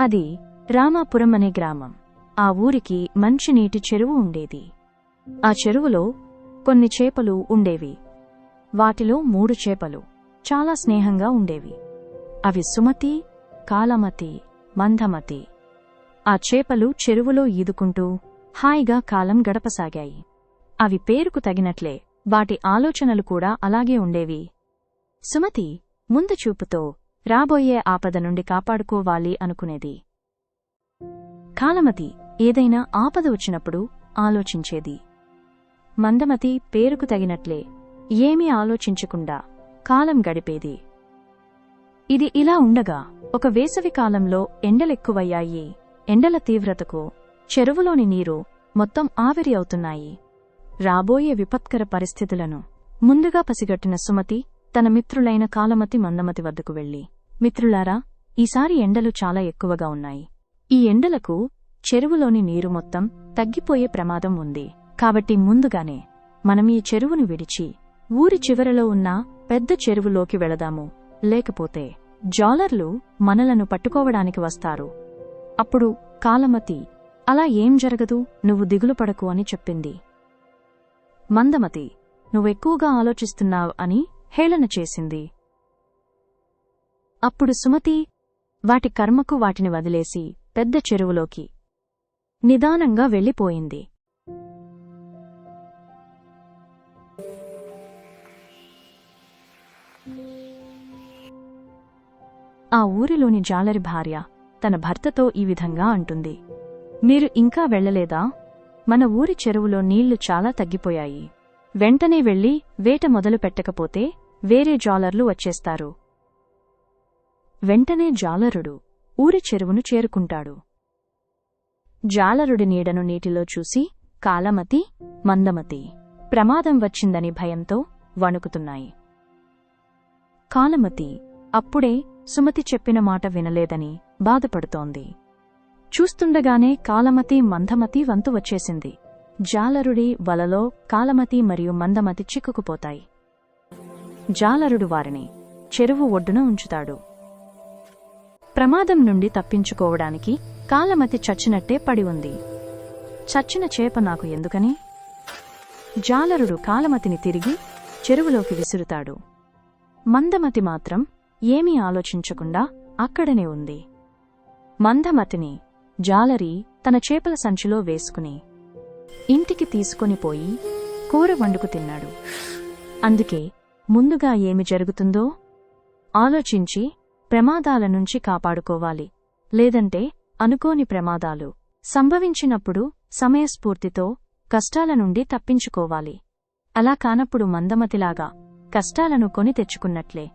అది రామాపురం అనే గ్రామం. ఆ ఊరికి మంచినీటి చెరువు ఉండేది. ఆ చెరువులో కొన్ని చేపలు ఉండేవి. వాటిలో మూడు చేపలు చాలా స్నేహంగా ఉండేవి. అవి సుమతి కాలమతి మందమతి. ఆ చేపలు చెరువులో ఈదుకుంటూ హాయిగా కాలం గడపసాగాయి. అవి పేరుకు తగినట్లే వాటి ఆలోచనలు కూడా అలాగే ఉండేవి. సుమతి ముందు చూపుతో రాబోయే ఆపద నుండి కాపాడుకోవాలి అనుకునేది. కాలమతి ఏదైనా ఆపద వచ్చినప్పుడు ఆలోచించేది. మందమతి పేరుకు తగినట్లే ఏమీ ఆలోచించకుండా కాలం గడిపేది. ఇది ఇలా ఉండగా ఒక వేసవి కాలంలో ఎండలెక్కువయ్యాయి. ఎండల తీవ్రతకు చెరువులోని నీరు మొత్తం ఆవిరి అవుతున్నాయి. రాబోయే విపత్కర పరిస్థితులను ముందుగా పసిగట్టిన సుమతి తన మిత్రులైన కాలమతి మందమతి వద్దకు వెళ్ళి మిత్రులారా ఈసారి ఎండలు చాలా ఎక్కువగా ఉన్నాయి. ఈ ఎండలకు చెరువులోని నీరు మొత్తం తగ్గిపోయే ప్రమాదం ఉంది. కాబట్టి ముందుగానే మనం ఈ చెరువును విడిచి ఊరి చివరలో ఉన్న పెద్ద చెరువులోకి వెళదాము. లేకపోతే జాలర్లు మనలను పట్టుకోవడానికి వస్తారు. అప్పుడు కాలమతి అలా ఏం జరగదు? నువ్వు దిగులు పడకు అని చెప్పింది. మందమతి నువ్వెక్కువగా ఆలోచిస్తున్నావు అని హేళన చేసింది. అప్పుడు సుమతి వాటి కర్మకు వాటిని వదిలేసి పెద్ద చెరువులోకి నిదానంగా వెళ్ళిపోయింది. ఆ ఊరిలోని జాలరి భార్య తన భర్తతో ఈ విధంగా అంటుంది. మీరు ఇంకా వెళ్ళలేదా? మన ఊరి చెరువులో నీళ్ళు చాలా తగ్గిపోయాయి. వెంటనే వెళ్ళి వేట మొదలు పెట్టకపోతే వేరే జాలర్లు వచ్చేస్తారు. వెంటనే జాలరుడు ఊరి చెరువును చేరుకుంటాడు. జాలరుడి నీడను నీటిలో చూసి కాలమతి మందమతి ప్రమాదం వచ్చిందని భయంతో వణుకుతున్నాయి. కాలమతి అప్పుడే సుమతి చెప్పిన మాట వినలేదని బాధపడుతోంది. చూస్తుండగానే కాలమతి మందమతి వంతు వచ్చేసింది. జాలరుడి వలలో కాలమతి మరియు మందమతి చిక్కుకుపోతాయి. జాలరుడు వారిని చెరువు ఒడ్డున ఉంచుతాడు. ప్రమాదం నుండి తప్పించుకోవడానికి కాలమతి చచ్చినట్టే పడి ఉంది. చచ్చిన చేప నాకు ఎందుకని? జాలరుడు కాలమతిని తిరిగి చెరువులోకి విసురుతాడు. మందమతి మాత్రం ఏమీ ఆలోచించకుండా అక్కడనే ఉంది. మందమతిని జాలరి తన చేపల సంచిలో వేసుకుని ఇంటికి తీసుకొని పోయి కూర వండుకు తిన్నాడు. అందుకే ముందుగా ఏమి జరుగుతుందో ఆలోచించి ప్రమాదాల నుంచి కాపాడుకోవాలి. లేదంటే అనుకోని ప్రమాదాలు సంభవించినప్పుడు సమయస్ఫూర్తితో కష్టాల నుండి తప్పించుకోవాలి. అలా కానప్పుడు మందమతిలాగా కష్టాలను కొని తెచ్చుకున్నట్లే.